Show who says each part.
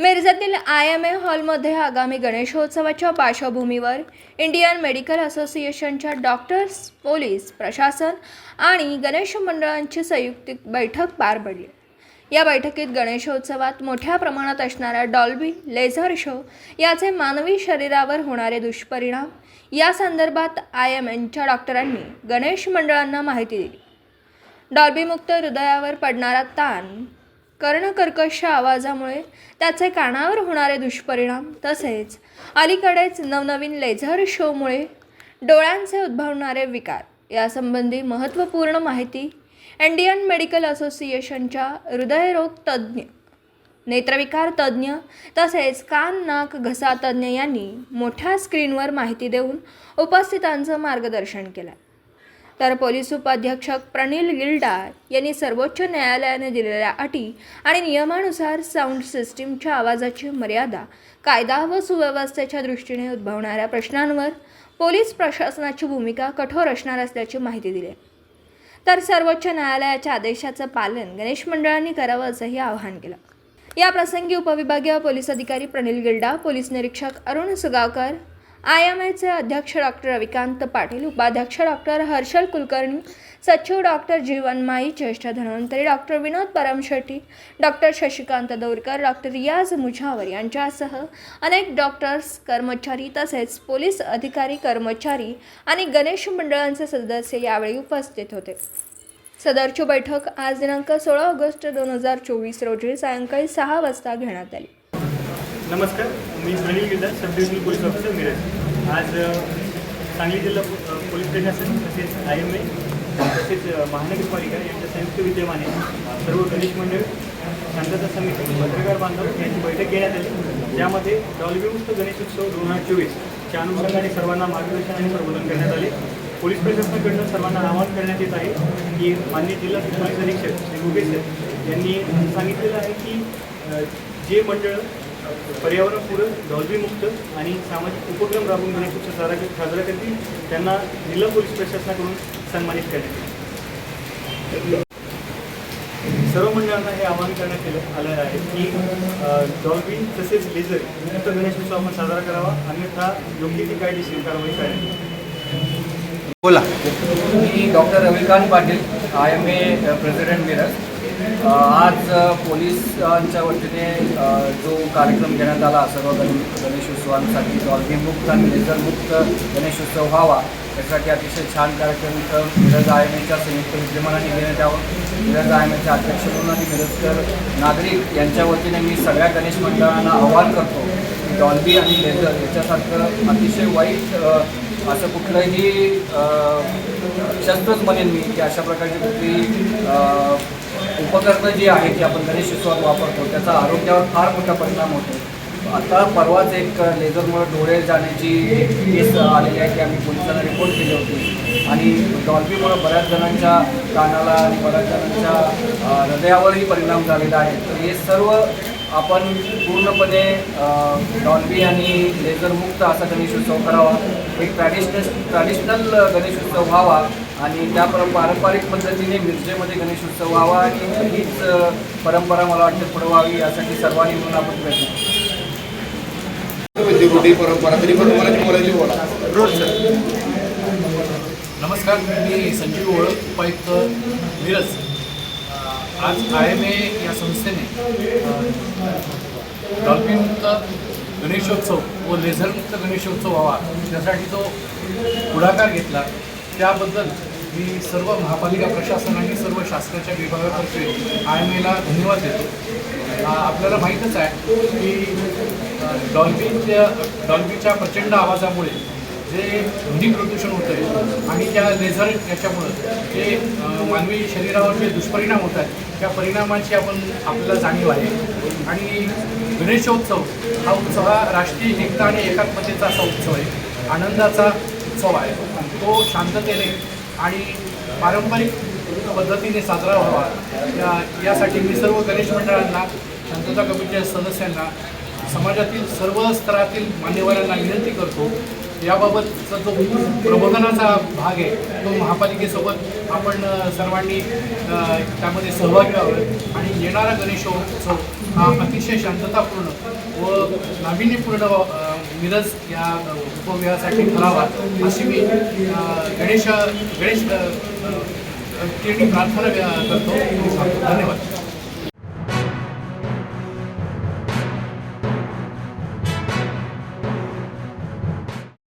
Speaker 1: I M ए हॉलमध्ये आगामी गणेशोत्सवाच्या पार्श्वभूमीवर इंडियन मेडिकल असोसिएशनच्या डॉक्टर्स पोलीस प्रशासन आणि गणेश मंडळांची संयुक्त बैठक पार पडली. या बैठकीत गणेशोत्सवात मोठ्या प्रमाणात असणाऱ्या डॉल्बी लेझर शो याचे मानवी शरीरावर होणारे दुष्परिणाम या संदर्भात आय एम एनच्या डॉक्टरांनी गणेश मंडळांना माहिती दिली. डॉल्बीमुक्त हृदयावर पडणारा ताण कर्णकर्कश आवाजामुळे त्याचे कानावर होणारे दुष्परिणाम तसेच अलीकडेच नवनवीन लेझर शोमुळे डोळ्यांचे उद्भवणारे विकार यासंबंधी महत्त्वपूर्ण माहिती इंडियन मेडिकल असोसिएशनच्या हृदयरोग तज्ज्ञ नेत्रविकार तज्ज्ञ तसेच कान नाक घसा तज्ज्ञ यांनी मोठ्या स्क्रीनवर माहिती देऊन उपस्थितांचं मार्गदर्शन केलं. तर पोलीस उपाध्यक्षक प्रणील गिल्डा यांनी सर्वोच्च न्यायालयाने दिलेल्या अटी आणि नियमानुसार साऊंड सिस्टीमच्या आवाजाची मर्यादा कायदा व सुव्यवस्थेच्या दृष्टीने उद्भवणाऱ्या प्रश्नांवर पोलीस प्रशासनाची भूमिका कठोर असणार असल्याची माहिती दिली. तर सर्वोच्च न्यायालयाच्या आदेशाचं पालन गणेश मंडळांनी करावं असंही आवाहन केलं. या प्रसंगी उपविभागीय पोलीस अधिकारी प्रणील गिल्डा पोलीस निरीक्षक अरुण सुगावकर आय एम एचे अध्यक्ष डॉक्टर रविकांत पाटील उपाध्यक्ष डॉक्टर हर्षल कुलकर्णी सचिव डॉक्टर जीवन माई ज्येष्ठ Dhanvantari doctor Vinod Paramshetti doctor Shashikant Daurkar doctor Riyaz Mujawar यांच्यासह अनेक डॉक्टर्स कर्मचारी तसेच पोलीस अधिकारी कर्मचारी आणि गणेश मंडळांचे सदस्य यावेळी उपस्थित होते. सदरची बैठक आज दिनांक सोळा ऑगस्ट दोन हजार चोवीस रोजी सायंकाळी सहा वाजता घेण्यात आली.
Speaker 2: नमस्कार मी Anil Gilda sub divisional police officer Miraj. आज सांगली जिल्हा पोलीस प्रशासन तसेच आय एम ए तसेच महानगरपालिका यांच्या संयुक्त विद्यमाने सर्व गणेश मंडळ शांतता समिती पत्रकार बांधव यांची बैठक घेण्यात आली. ज्यामध्ये डॉल्बीमुक्त गणेशोत्सव दोन हजार चोवीसच्या अनुषंगाने सर्वांना मार्गदर्शन आणि प्रबोधन करण्यात आले. पोलीस प्रशासनाकडनं सर्वांना आवाहन करण्यात येत आहे की माननीय जिल्हा पोलीस अधीक्षक श्री मुकेश यांनी सांगितलेलं आहे की जे मंडळ पर्यावरणपूरक डॉल्बीमुक्त आणि सामाजिक उपक्रम राबवून गणेशोत्सव साजरा साजरा करतील. त्यांना जिल्हा पोलीस प्रशासनाकडून सन्मानित करण्यात येईल. सर्व मंडळांना हे आवाहन करण्यात केलं आलं आहे की अ, डॉल्बी तसेच लेझर मुक्त गणेशोत्सव आपण साजरा करावा. अन्यथा योग्य ती कायदेशीर कारवाई करावी
Speaker 3: बोला.
Speaker 4: मी doctor Ravikant Patil. I M A president Miraj आज पोलिसांच्या वतीने जो कार्यक्रम घेण्यात आला सर्व गण गणेशोत्सवांसाठी डॉल्बीमुक्त आणि लेझरमुक्त गणेशोत्सव व्हावा. यासाठी अतिशय छान कार्यक्रम इथं मिरज आय एम एच्या संयुक्त विद्यमानाने घेण्यात यावं. मिरज आय एम एचे अध्यक्ष म्हणून आणि मिरजकर नागरिक यांच्या वतीने मी सगळ्या गणेश मंडळांना आवाहन करतो की डॉल्बी आणि लेझर याच्यासारखं अतिशय वाईट असं कुठलंही शस्त्रच म्हणेन मी की अशा प्रकारची कुठली उपकरणं जी आहेत ती आपण गणेशोत्सवात वापरतो त्याचा आरोग्यावर फार मोठा परिणाम होतो. आता परवाच एक लेझरमुळे डोळे जाण्याची एक केस आलेली आहे की आम्ही पोलिसांना रिपोर्ट केली होती. आणि डॉल्बीमुळे बऱ्याच जणांच्या कानाला आणि बऱ्याच जणांच्या हृदयावरही परिणाम झालेला आहे. तर हे सर्व आपण पूर्णपणे डॉल्बी आणि लेझरमुक्त असा गणेशोत्सव करावा. एक ट्रॅडिशनल ट्रॅडिशनल गणेशोत्सव व्हावा आणि त्या पर पारंपरिक पद्धतीने मिरजेमध्ये गणेशोत्सव व्हावा आणि हीच परंपरा मला वाटते पुढे व्हावी यासाठी सर्वांनी म्हणून आपण प्रयत्न.
Speaker 3: म्हणजे परंपरा तरी पण मला बोलायची बोला. रोज सर.
Speaker 5: नमस्कार मी संजीव ओळख उपायुक्त मिरज आज आय एम ए या संस्थेने डॉल्फिनमुक्त गणेशोत्सव व लेझरमुक्त गणेशोत्सव व्हावा त्यासाठी जो पुढाकार घेतला. त्याबद्दल मी सर्व महापालिका प्रशासन आणि सर्व शासनाच्या विभागातर्फे आय एम एला धन्यवाद देतो. आपल्याला माहीतच आहे की डॉल्फिनच्या डॉल्फिनच्या प्रचंड आवाजामुळे जे ध्वनी प्रदूषण होतं आहे आणि त्या लेझर याच्यामुळं जे मानवी शरीरावर जे दुष्परिणाम होत आहेत त्या परिणामाची आपण आपल्याला जाणीव आहे. आणि गणेशोत्सव हा उत्सव हा राष्ट्रीय एकता आणि एकात्मतेचा असा उत्सव आहे. आनंदाचा उत्सव आहे. तो शांततेने आणि पारंपरिक पद्धतीने साजरा व्हावा. या यासाठी मी सर्व गणेश मंडळांना शांतता कमिटीच्या सदस्यांना समाजातील सर्व स्तरातील मान्यवरांना विनंती करतो याबाबतचा जो प्रबोधनाचा भाग आहे तो महापालिकेसोबत आपण सर्वांनी त्यामध्ये सहभागी व्हावं आणि येणारा गणेशोत्सव हा अतिशय शांततापूर्ण व नाविन्यपूर्ण मिरज या उपविहासाठी करावा अशी मी गणेश गणेश प्रार्थना करतो. धन्यवाद.